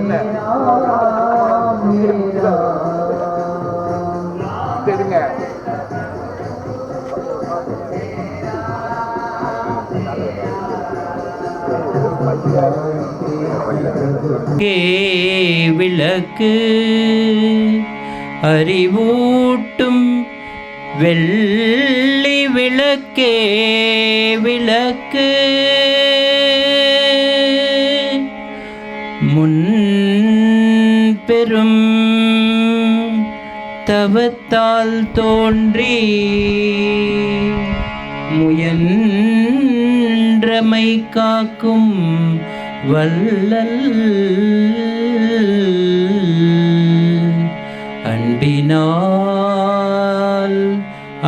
என்ன தெரியுங்க. விளக்கு அறிவூட்டும் வெள்ளி விளக்கே விளக்கு. முன் பெரும் தவத்தால் தோன்றி முயன்றமை காக்கும் வல்லல் அன்பினால்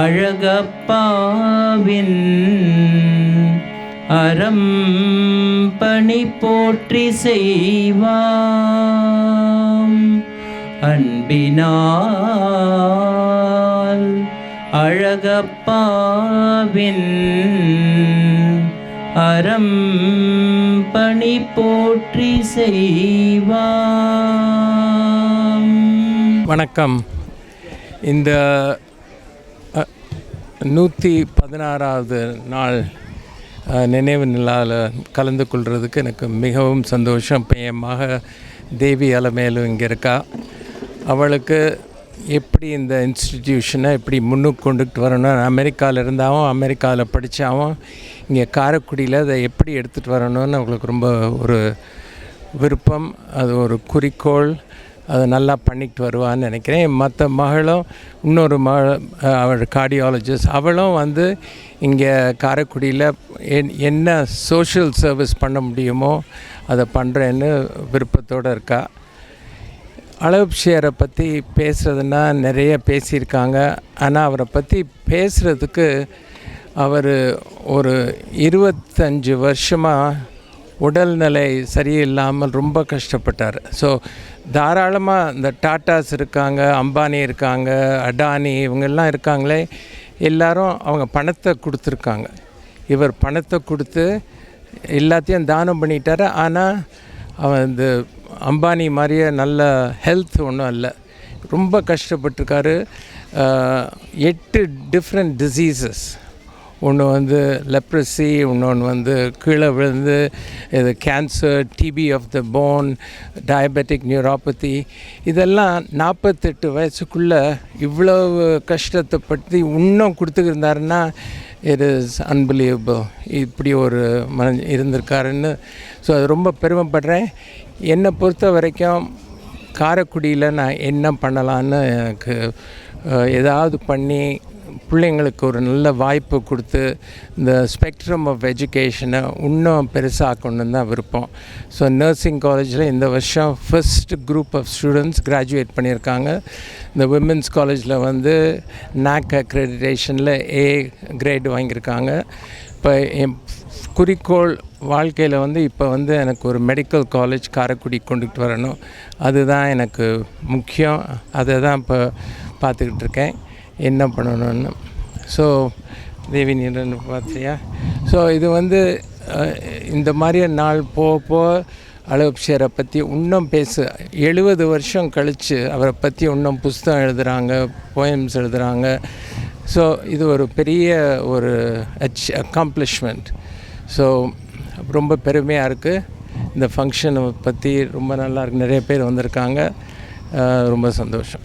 அழகப்பாவின் அறம் பணி போற்றி செய்வாம். அன்பினால் அழகப்பாவின் அறம் பணி போற்றி செய்வாம். வணக்கம். இந்த நூற்றி பதினாறாவது நாள் நினைவு நிலாவில் கலந்து கொள்கிறதுக்கு எனக்கு மிகவும் சந்தோஷம். இப்போ என் மக தேவி அலமேலு இங்கே இருக்கா. அவளுக்கு எப்படி இந்த இன்ஸ்டிடியூஷனை எப்படி முன்னுக்கு கொண்டுகிட்டு வரணும்? அமெரிக்காவில் இருந்தாவும் அமெரிக்காவில் படித்தாவும் இங்கே காரைக்குடியில் அதை எப்படி எடுத்துகிட்டு வரணும்னு அவங்களுக்கு ரொம்ப ஒரு விருப்பம். அது ஒரு குறிக்கோள். அதை நல்லா பண்ணிக்கிட்டு வருவான்னு நினைக்கிறேன். மற்ற மகளும் இன்னொரு மக அவள் கார்டியாலஜிஸ்ட் அவளும் வந்து இங்கே காரைக்குடியில் என் என்ன சோஷியல் சர்வீஸ் பண்ண முடியுமோ அதை பண்ணுறேன்னு விருப்பத்தோடு இருக்கா. அளவு ஷேரை பற்றி பேசுகிறதுனா நிறைய பேசியிருக்காங்க. ஆனால் அவரை பற்றி பேசுகிறதுக்கு அவர் ஒரு இருபத்தஞ்சு வருஷமாக உடல்நிலை சரியில்லாமல் ரொம்ப கஷ்டப்பட்டார். ஸோ தாராளமாக இந்த டாட்டாஸ் இருக்காங்க அம்பானி இருக்காங்க அடானி இவங்கெல்லாம் இருக்காங்களே எல்லாரும் அவங்க பணத்தை கொடுத்துருக்காங்க. இவர் பணத்தை கொடுத்து எல்லாத்தையும் தானம் பண்ணிட்டார். ஆனால் அவன் இந்த அம்பானி மாதிரியே நல்ல ஹெல்த் ஒன்றும் இல்லை ரொம்ப கஷ்டப்பட்டிருக்காரு. எட்டு டிஃப்ரெண்ட் டிசீசஸ் ஒன்று வந்து லெப்ரஸி இன்னொன்று வந்து கீழே விழுந்து இது cancer TB of the bone diabetic neuropathy இதெல்லாம் நாற்பத்தெட்டு வயசுக்குள்ளே இவ்வளவு கஷ்டத்தை பற்றி இன்னும் கொடுத்துருந்தாருன்னா இட் இஸ் அன்பிலீவபிள் இப்படி ஒரு மன இருந்திருக்காருன்னு. ஸோ அது ரொம்ப பெருமைப்படுறேன். என்னை பொறுத்த வரைக்கும் காரைக்குடியில் நான் என்ன பண்ணலான்னு எனக்கு ஏதாவது பண்ணி பிள்ளைங்களுக்கு ஒரு நல்ல வாய்ப்பு கொடுத்து இந்த ஸ்பெக்ட்ரம் ஆஃப் எஜுகேஷனை இன்னும் பெருசாக்கணுன்னு தான் விருப்பம். ஸோ நர்சிங் காலேஜில் இந்த வருஷம் first group of students graduate பண்ணியிருக்காங்க. இந்த விமென்ஸ் காலேஜில் வந்து நாக் அக்ரெடிடேஷனில் ஏ கிரேட் வாங்கியிருக்காங்க. இப்போ என் குறிக்கோள் வாழ்க்கையில் வந்து இப்போ வந்து எனக்கு ஒரு மெடிக்கல் காலேஜ் காரைக்குடி கொண்டுகிட்டு வரணும். அதுதான் எனக்கு முக்கியம். அதை தான் இப்போ பார்த்துக்கிட்டு இருக்கேன். என்ன பண்ணணும்னு. ஸோ தேவி நீரன் பார்த்தியா? ஸோ இது வந்து இந்த மாதிரி நாள் போக போக அலோப்ஷியரை பற்றி இன்னும் பேசு. எழுபது வருஷம் கழித்து அவரை பற்றி இன்னும் புஸ்தகம் எழுதுகிறாங்க போயம்ஸ் எழுதுகிறாங்க ஸோ இது ஒரு பெரிய ஒரு அச் அக்காம்ப்ளிஷ்மெண்ட் ஸோ ரொம்ப பெருமையாக இருக்குது இந்த ஃபங்க்ஷனை பற்றி ரொம்ப நல்லா இருக்கு. நிறைய பேர் வந்திருக்காங்க. ரொம்ப சந்தோஷம்.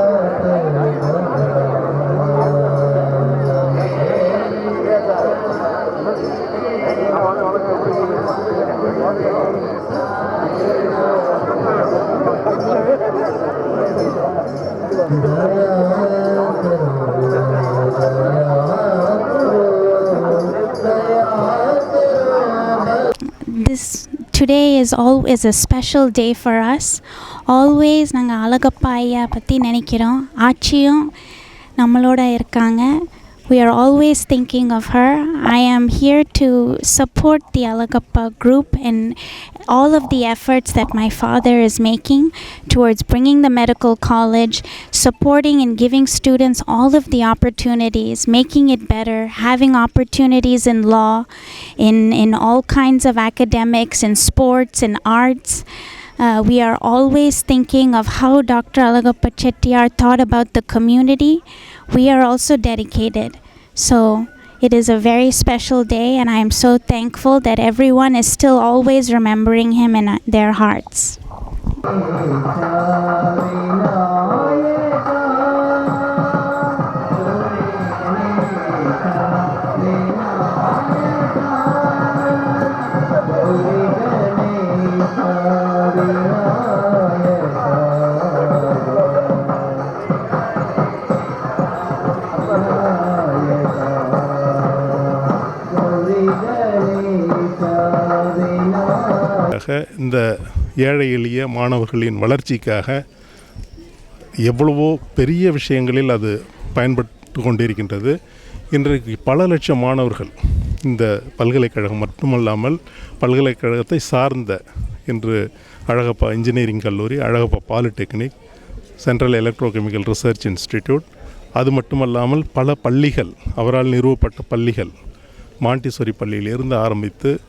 Today is all is a special day for us always நாங்கள் அழகப்பா ஐயா பற்றி நினைக்கிறோம் ஆட்சியும் நம்மளோட இருக்காங்க we are always thinking of her i am here to support the alagappa group and all of the efforts that my father is making towards bringing the medical college supporting and giving students all of the opportunities making it better having opportunities in law in in all kinds of academics in sports and arts uh, we are always thinking of how Dr. Alagappa Chettiar thought about the community. We are also dedicated. So it is a very special day, and I am so thankful that everyone is still always remembering him in uh, their hearts. இந்த ஏழை எளிய மாணவர்களின் வளர்ச்சிக்காக எவ்வளவோ பெரிய விஷயங்களில் அது பயன்பட்டு கொண்டிருக்கின்றது. இன்றைக்கு பல லட்சம் மாணவர்கள் இந்த பல்கலைக்கழகம் மட்டுமல்லாமல் பல்கலைக்கழகத்தை சார்ந்த இன்று அழகப்பா இன்ஜினியரிங் கல்லூரி Alagappa polytechnic central electrochemical research institute அது மட்டுமல்லாமல் பல பள்ளிகள் அவரால் நிறுவப்பட்ட பள்ளிகள் மாண்டிசோரி பள்ளியிலிருந்து ஆரம்பித்து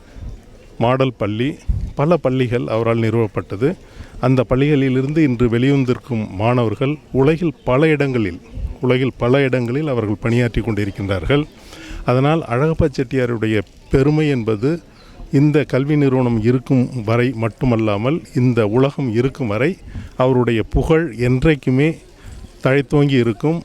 மாடல் பள்ளி பல பள்ளிகள் அவரால் நிறுவப்பட்டது. அந்த பள்ளிகளிலிருந்து இன்று வெளிவந்திருக்கும் மாணவர்கள் உலகில் பல இடங்களில் உலகில் பல இடங்களில் அவர்கள் பணியாற்றி கொண்டிருக்கின்றார்கள். அதனால் அழகப்பா செட்டியாருடைய பெருமை என்பது இந்த கல்வி நிறுவனம் இருக்கும் வரை மட்டுமல்லாமல் இந்த உலகம் இருக்கும் வரை அவருடைய புகழ் என்றைக்குமே தழைத்தோங்கி இருக்கும்.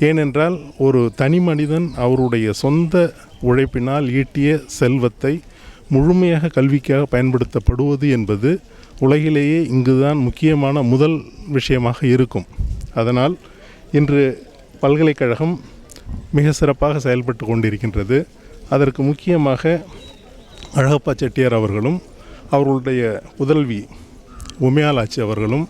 ஏனென்றால் ஒரு தனி மனிதன் அவருடைய சொந்த உழைப்பினால் ஈட்டிய செல்வத்தை முழுமையாக கல்விக்காக பயன்படுத்தப்படுவது என்பது உலகிலேயே இங்குதான் முக்கியமான முதல் விஷயமாக இருக்கும். அதனால் இன்று பல்கலைக்கழகம் மிக சிறப்பாக செயல்பட்டு கொண்டிருக்கின்றது. அதற்கு முக்கியமாக அழகப்பா செட்டியார் அவர்களும் அவர்களுடைய புதல்வி உமையாலாச்சி அவர்களும்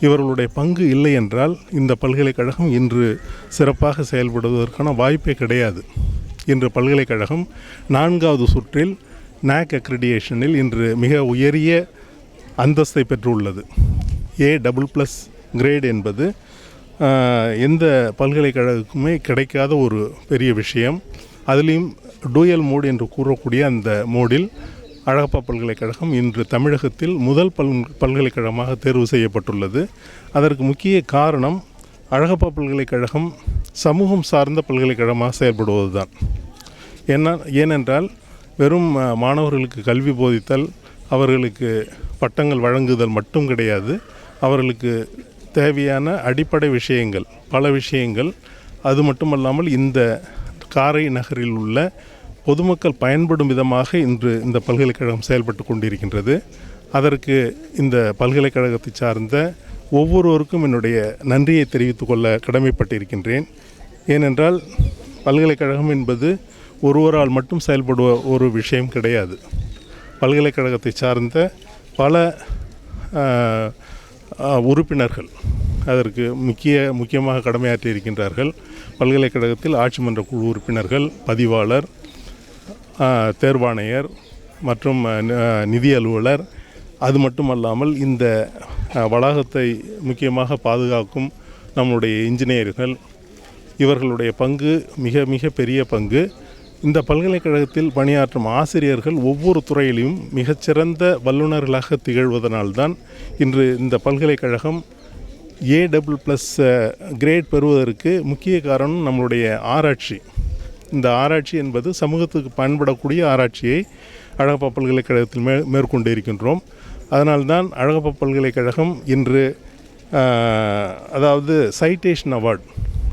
இவர்களுடைய பங்கு இல்லை என்றால் இந்த பல்கலைக்கழகம் இன்று சிறப்பாக செயல்படுவதற்கான வாய்ப்பே கிடையாது. இன்று பல்கலைக்கழகம் நான்காவது சுற்றில் நாக் அக்ரிடியேஷனில் இன்று மிக உயரிய அந்தஸ்தை பெற்றுள்ளது. ஏ டபுள் ப்ளஸ் கிரேட் என்பது எந்த பல்கலைக்கழகக்குமே கிடைக்காத ஒரு பெரிய விஷயம். அதுலேயும் டூயல் மோட் என்று கூறக்கூடிய அந்த மோடில் அழகப்பா பல்கலைக்கழகம் இன்று தமிழகத்தில் முதல் பல் பல்கலைக்கழகமாக தேர்வு செய்யப்பட்டுள்ளது. அதற்கு முக்கிய காரணம் அழகப்பா பல்கலைக்கழகம் சமூகம் சார்ந்த பல்கலைக்கழகமாக செயல்படுவதுதான். என்ன ஏனென்றால் வெறும் மாணவர்களுக்கு கல்வி போதித்தல் அவர்களுக்கு பட்டங்கள் வழங்குதல் மட்டும் கிடையாது. அவர்களுக்கு தேவையான அடிப்படை விஷயங்கள் பல விஷயங்கள். அது மட்டுமல்லாமல் இந்த காரை நகரில் உள்ள பொதுமக்கள் பயன்படும் விதமாக இன்று இந்த பல்கலைக்கழகம் செயல்பட்டு கொண்டிருக்கின்றது. அதற்கு இந்த பல்கலைக்கழகத்தை சார்ந்த ஒவ்வொருவருக்கும் என்னுடைய நன்றியை தெரிவித்துக்கொள்ள கடமைப்பட்டிருக்கின்றேன். ஏனென்றால் பல்கலைக்கழகம் என்பது ஒருவரால் மட்டும் செயல்படுவ ஒரு விஷயம் கிடையாது. பல்கலைக்கழகத்தை சார்ந்த பல உறுப்பினர்கள் அதற்கு முக்கிய முக்கியமாக கடமையாற்றி இருக்கின்றார்கள். பல்கலைக்கழகத்தில் ஆட்சி மன்ற குழு உறுப்பினர்கள் பதிவாளர் தேர்வாணையர் மற்றும் நிதி அலுவலர். அது மட்டுமல்லாமல் இந்த வளாகத்தை முக்கியமாக பாதுகாக்கும் நம்முடைய இன்ஜினியர்கள். இவர்களுடைய பங்கு மிக மிக பெரிய பங்கு. இந்த பல்கலைக்கழகத்தில் பணியாற்றும் ஆசிரியர்கள் ஒவ்வொரு துறையிலும் மிகச்சிறந்த வல்லுநர்களாக திகழ்வதனால்தான் இன்று இந்த பல்கலைக்கழகம் ஏ டபுள் ப்ளஸ் கிரேட் பெறுவதற்கு முக்கிய காரணம் நம்மளுடைய ஆராய்ச்சி. இந்த ஆராய்ச்சி என்பது சமூகத்துக்கு பயன்படக்கூடிய ஆராய்ச்சியை அழகப்பா பல்கலைக்கழகத்தில் மே மேற்கொண்டு இருக்கின்றோம் அதனால்தான் அழகப்பா பல்கலைக்கழகம் இன்று அதாவது சைட்டேஷன் அவார்ட்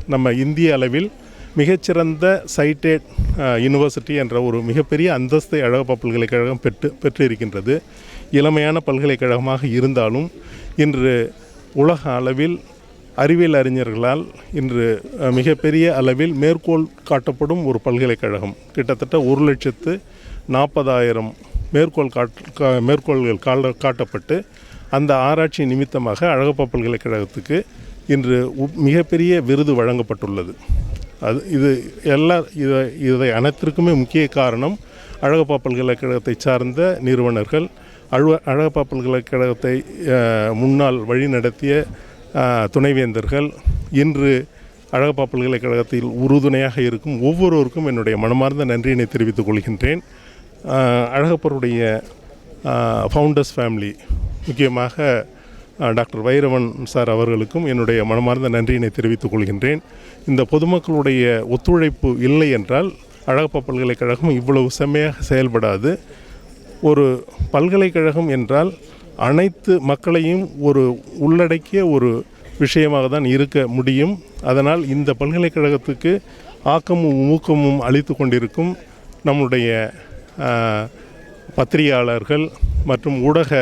நம்ம இந்திய அளவில் மிகச்சிறந்த சைட்டேட் யூனிவர்சிட்டி என்ற ஒரு மிகப்பெரிய அந்தஸ்தை அழகப்பா பல்கலைக்கழகம் பெற்று பெற்றிருக்கின்றது. இளமையான பல்கலைக்கழகமாக இருந்தாலும் இன்று உலக அளவில் அறிவியல் அறிஞர்களால் இன்று மிகப்பெரிய அளவில் மேற்கோள் காட்டப்படும் ஒரு பல்கலைக்கழகம். கிட்டத்தட்ட ஒரு லட்சத்து நாற்பதாயிரம் மேற்கோள் காட் கா- மேற்கோள்கள் கால காட்டப்பட்டு அந்த ஆராய்ச்சி நிமித்தமாக அழகப்பா பல்கலைக்கழகத்துக்கு இன்று மிகப்பெரிய விருது வழங்கப்பட்டுள்ளது. அது இது எல்லா இதை இதை அனைத்திற்குமே முக்கிய காரணம் அழகப்பா பல்கலைக்கழகத்தை சார்ந்த நிறுவனர்கள். அழுவ அழகப்பா பல்கலைக்கழகத்தை முன்னால் வழிநடத்திய துணைவேந்தர்கள். இன்று அழகப்பா பல்கலைக்கழகத்தில் உறுதுணையாக இருக்கும் ஒவ்வொருவருக்கும் என்னுடைய மனமார்ந்த நன்றியினை தெரிவித்துக் கொள்கின்றேன். அழகப்பருடைய ஃபவுண்டர்ஸ் ஃபேமிலி முக்கியமாக டாக்டர் வைரவன் சார் அவர்களுக்கும் என்னுடைய மனமார்ந்த நன்றியினை தெரிவித்துக் கொள்கின்றேன். இந்த பொதுமக்களுடைய ஒத்துழைப்பு இல்லை என்றால் அழகப்பா பல்கலைக்கழகம் இவ்வளவு செம்மையாக செயல்படாது. ஒரு பல்கலைக்கழகம் என்றால் அனைத்து மக்களையும் ஒரு உள்ளடக்கிய ஒரு விஷயமாக தான் இருக்க முடியும். அதனால் இந்த பல்கலைக்கழகத்துக்கு ஆக்கமும் ஊக்கமும் அளித்து கொண்டிருக்கும் நம்முடைய பத்திரிகையாளர்கள் மற்றும் ஊடக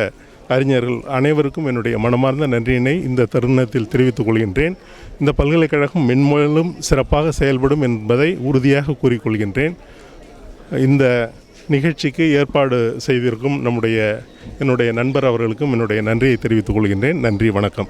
அறிஞர்கள் அனைவருக்கும் என்னுடைய மனமார்ந்த நன்றியினை இந்த தருணத்தில் தெரிவித்துக் கொள்கின்றேன். இந்த பல்கலைக்கழகம் மென்மேலும் சிறப்பாக செயல்படும் என்பதை உறுதியாக கூறிக்கொள்கின்றேன். இந்த நிகழ்ச்சிக்கு ஏற்பாடு செய்திருக்கும் நம்முடைய என்னுடைய நண்பர் அவர்களுக்கும் என்னுடைய நன்றியை தெரிவித்துக் கொள்கின்றேன். நன்றி வணக்கம்.